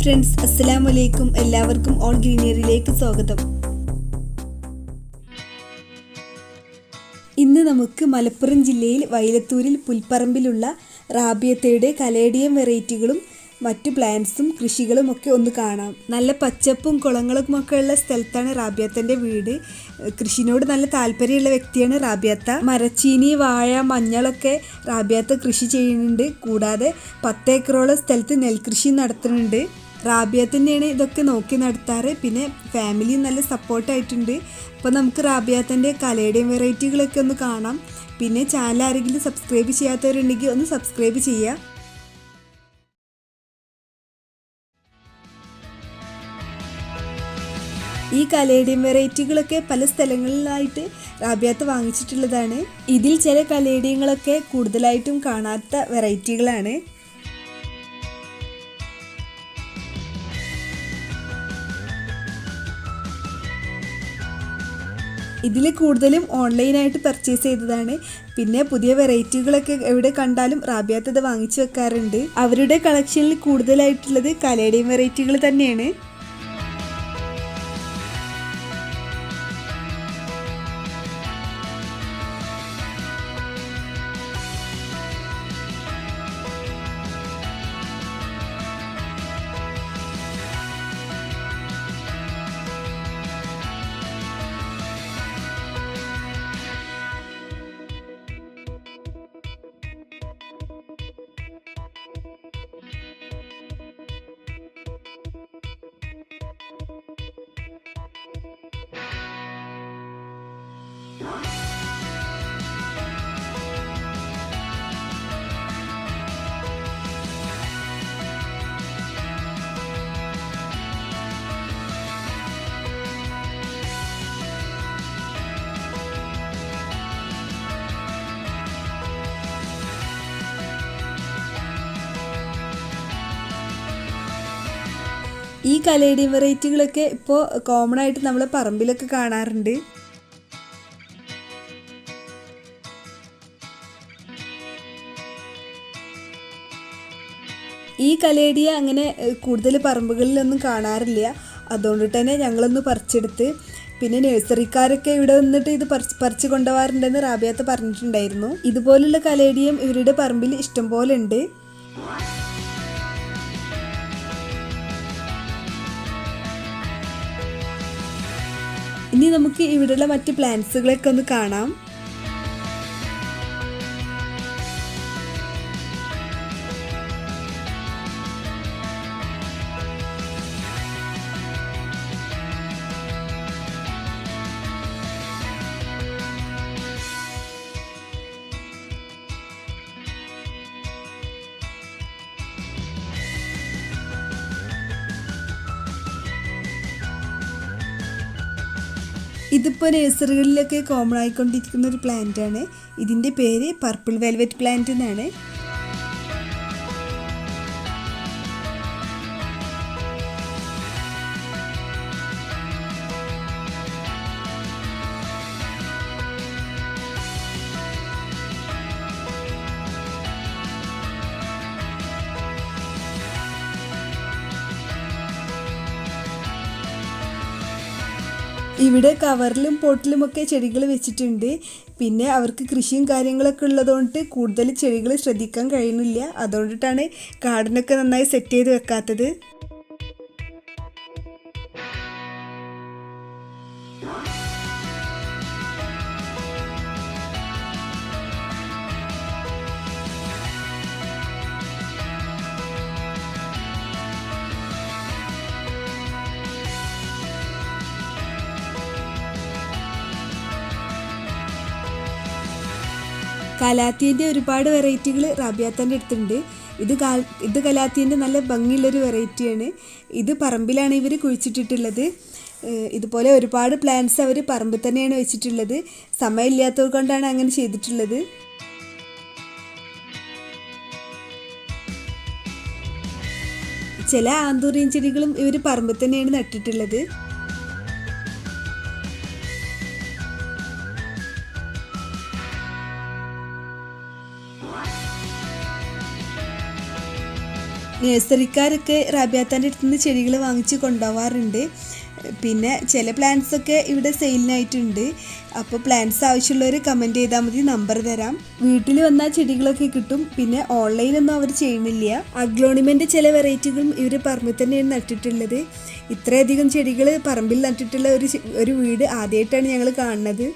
Friends അസ്സലാമു വലൈക്കും എല്ലാവർക്കും ഓൺ ഗ്രീനറിയിലേക്ക് സ്വാഗതം. ഇന്ന് നമുക്ക് മലപ്പുറം ജില്ലയിൽ വൈലത്തൂരിൽ പുൽപ്പറമ്പിലുള്ള റാബിയത്തയുടെ കലേഡിയം വെറൈറ്റികളും മറ്റു പ്ലാന്റ്സും കൃഷികളും ഒക്കെ ഒന്ന് കാണാം. നല്ല പച്ചപ്പും കുളങ്ങളും ഒക്കെ ഉള്ള സ്ഥലത്താണ് റാബിയാത്തന്റെ വീട്. കൃഷിനോട് നല്ല താല്പര്യമുള്ള വ്യക്തിയാണ് റാബിയാത്ത. മരച്ചീനി വാഴ മഞ്ഞളൊക്കെ റാബിയാത്ത കൃഷി ചെയ്യുന്നുണ്ട്. കൂടാതെ പത്തേക്കറോളം സ്ഥലത്ത് നെൽകൃഷി നടത്തുന്നുണ്ട്. റാബിയ തന്നെയാണ് ഇതൊക്കെ നോക്കി നടത്താറ്. പിന്നെ ഫാമിലി നല്ല സപ്പോർട്ടായിട്ടുണ്ട് അപ്പോൾ നമുക്ക് റാബിയാത്തന്റെ കലയുടെയും വെറൈറ്റികളൊക്കെ ഒന്ന് കാണാം. പിന്നെ ചാനൽ ആരെങ്കിലും സബ്സ്ക്രൈബ് ചെയ്യാത്തവരുണ്ടെങ്കിൽ ഒന്ന് സബ്സ്ക്രൈബ് ചെയ്യുക ഈ കലേഡിയം വെറൈറ്റികളൊക്കെ പല സ്ഥലങ്ങളിലായിട്ട് റാബിയാത്ത് വാങ്ങിച്ചിട്ടുള്ളതാണ്. ഇതിൽ ചില കലേഡിയങ്ങളൊക്കെ കൂടുതലായിട്ടും കാണാത്ത വെറൈറ്റികളാണ്. ഇതിൽ കൂടുതലും ഓൺലൈനായിട്ട് പർച്ചേസ് ചെയ്തതാണ്. പിന്നെ പുതിയ വെറൈറ്റികളൊക്കെ എവിടെ കണ്ടാലും റാബിയാത്തത് വാങ്ങിച്ചു വെക്കാറുണ്ട്. അവരുടെ കളക്ഷനിൽ കൂടുതലായിട്ടുള്ളത് കലയുടെയും വെറൈറ്റികൾ തന്നെയാണ്. ഈ കലേഡിയം വെറൈറ്റികളൊക്കെ ഇപ്പോൾ കോമൺ ആയിട്ട് നമ്മൾ പറമ്പിലൊക്കെ കാണാറുണ്ട്. ഈ കലേഡിയ അങ്ങനെ കൂടുതൽ പറമ്പുകളിലൊന്നും കാണാറില്ല. അതുകൊണ്ട് തന്നെ ഞങ്ങളൊന്ന് പറിച്ചെടുത്ത് പിന്നെ നഴ്സറിക്കാരൊക്കെ ഇവിടെ വന്നിട്ട് ഇത് പറിച്ച് പറിച്ച് കൊണ്ടുപോകാറുണ്ടെന്ന് റാബിയാത്ത് പറഞ്ഞിട്ടുണ്ടായിരുന്നു. ഇതുപോലുള്ള കലേഡിയം ഇവരുടെ പറമ്പിൽ ഇഷ്ടം പോലെ ഉണ്ട് ഇനി നമുക്ക് ഇവിടെയുള്ള മറ്റ് പ്ലാന്റ്സുകളൊക്കെ ഒന്ന് കാണാം. ഇതിപ്പോൾ നഴ്സറികളിലൊക്കെ കോമൺ ആയിക്കൊണ്ടിരിക്കുന്ന ഒരു പ്ലാന്റ് ആണ്. ഇതിന്റെ പേര് പർപ്പിൾ വെൽവെറ്റ് പ്ലാന്റ് എന്നാണ്. ഇവിടെ കവറിലും പോട്ടിലും ഒക്കെ ചെടികൾ വെച്ചിട്ടുണ്ട്. പിന്നെ അവർക്ക് കൃഷിയും കാര്യങ്ങളൊക്കെ ഉള്ളതുകൊണ്ട് കൂടുതൽ ചെടികൾ ശ്രദ്ധിക്കാൻ കഴിയുന്നില്ല. അതുകൊണ്ടിട്ടാണ് ഗാർഡനൊക്കെ നന്നായി സെറ്റ് ചെയ്ത് വെക്കാത്തത്. കലാത്തീന്റെ ഒരുപാട് വെറൈറ്റികൾ റാബിയാത്തന്റെ അടുത്തുണ്ട്. ഇത് കാ ഇത് കലാത്തീന്റെ നല്ല ഭംഗിയുള്ളൊരു വെറൈറ്റിയാണ്. ഇത് പറമ്പിലാണ് ഇവർ കുഴിച്ചിട്ടിട്ടുള്ളത്. ഇതുപോലെ ഒരുപാട് പ്ലാന്റ്സ് അവർ പറമ്പിൽ തന്നെയാണ് വെച്ചിട്ടുള്ളത്. സമയമില്ലാത്തത് കൊണ്ടാണ് അങ്ങനെ ചെയ്തിട്ടുള്ളത്. ചില ആന്തൂറിയൻ ചെടികളും ഇവർ പറമ്പിൽ തന്നെയാണ് നട്ടിട്ടുള്ളത്. നഴ്സറിക്കാരൊക്കെ റാബിയാത്താന്റെ അടുത്ത് നിന്ന് ചെടികൾ വാങ്ങിച്ച് കൊണ്ടുപോകാറുണ്ട് പിന്നെ ചില പ്ലാന്റ്സ് ഒക്കെ ഇവിടെ സെയിലിനായിട്ടുണ്ട് അപ്പോൾ പ്ലാന്റ്സ് ആവശ്യമുള്ളവർ കമന്റ് ചെയ്താൽ മതി നമ്പർ തരാം. വീട്ടിൽ വന്നാൽ ചെടികളൊക്കെ കിട്ടും പിന്നെ ഓൺലൈനൊന്നും അവർ ചെയ്യുന്നില്ല. അഗ്ലോണിമെന്റെ ചില വെറൈറ്റികളും ഇവർ പറമ്പിൽ തന്നെയാണ് നട്ടിട്ടുള്ളത്. ഇത്രയധികം ചെടികൾ പറമ്പിൽ നട്ടിട്ടുള്ള ഒരു ഒരു വീട് ആദ്യമായിട്ടാണ് ഞങ്ങൾ കാണുന്നത്.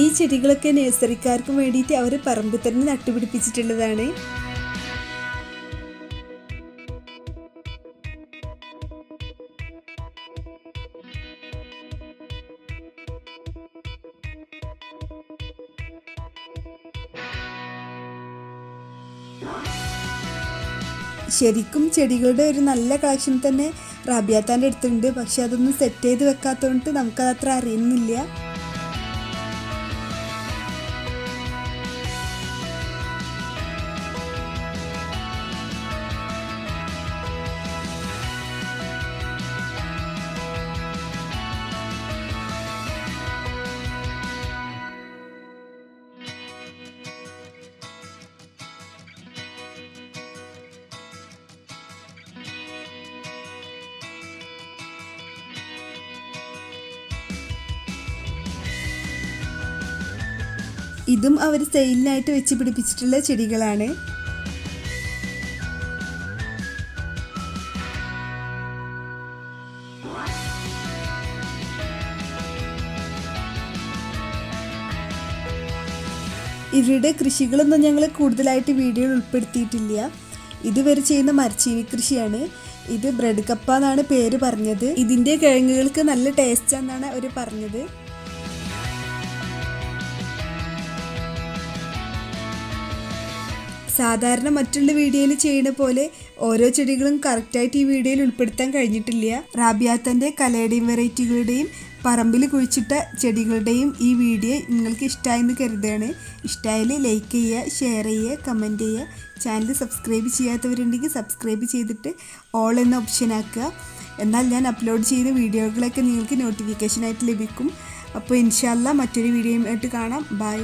ഈ ചെടികളൊക്കെ നേഴ്സറിക്കാർക്കും വേണ്ടിയിട്ട് അവർ പറമ്പിൽ തന്നെ നട്ടുപിടിപ്പിച്ചിട്ടുള്ളതാണ്. ശരിക്കും ചെടികളുടെ ഒരു നല്ല കളക്ഷൻ തന്നെ റാബിയാത്താന്റെ അടുത്തുണ്ട്. പക്ഷെ അതൊന്നും സെറ്റ് ചെയ്ത് വെക്കാത്തതുകൊണ്ട് നമുക്കത് അത്ര അറിയുന്നില്ല. ഇതും അവർ സെയിലിനായിട്ട് വെച്ച് പിടിപ്പിച്ചിട്ടുള്ള ചെടികളാണ്. ഇവരുടെ കൃഷികളൊന്നും ഞങ്ങൾ കൂടുതലായിട്ട് വീഡിയോയിൽ ഉൾപ്പെടുത്തിയിട്ടില്ല. ഇതുവരെ ചെയ്യുന്ന മരച്ചീനി കൃഷിയാണ്. ഇത് ബ്രെഡ് കപ്പ എന്നാണ് പേര് പറഞ്ഞത്. ഇതിന്റെ കിഴങ്ങുകൾക്ക് നല്ല ടേസ്റ്റ് എന്നാണ് അവർ പറഞ്ഞത്. സാധാരണ മറ്റുള്ള വീഡിയോയിൽ ചെയ്യുന്ന പോലെ ഓരോ ചെടികളും കറക്റ്റായിട്ട് ഈ വീഡിയോയിൽ ഉൾപ്പെടുത്താൻ കഴിഞ്ഞിട്ടില്ല. റാബിയാത്തന്റെ കലയുടെയും വെറൈറ്റികളുടെയും പറമ്പിൽ കുഴിച്ചിട്ട ചെടികളുടെയും ഈ വീഡിയോ നിങ്ങൾക്ക് ഇഷ്ടമായെന്ന് കരുതുകയാണ്. ഇഷ്ടമായാൽ ലൈക്ക് ചെയ്യുക ഷെയർ ചെയ്യുക കമന്റ് ചെയ്യുക. ചാനൽ സബ്സ്ക്രൈബ് ചെയ്യാത്തവരുണ്ടെങ്കിൽ സബ്സ്ക്രൈബ് ചെയ്തിട്ട് ഓൾ എന്ന ഓപ്ഷൻ ആക്കുക. എന്നാൽ ഞാൻ അപ്ലോഡ് ചെയ്ത വീഡിയോകളൊക്കെ നിങ്ങൾക്ക് നോട്ടിഫിക്കേഷനായിട്ട് ലഭിക്കും. അപ്പോൾ ഇൻഷാല്ല മറ്റൊരു വീഡിയോയുമായിട്ട് കാണാം. ബൈ.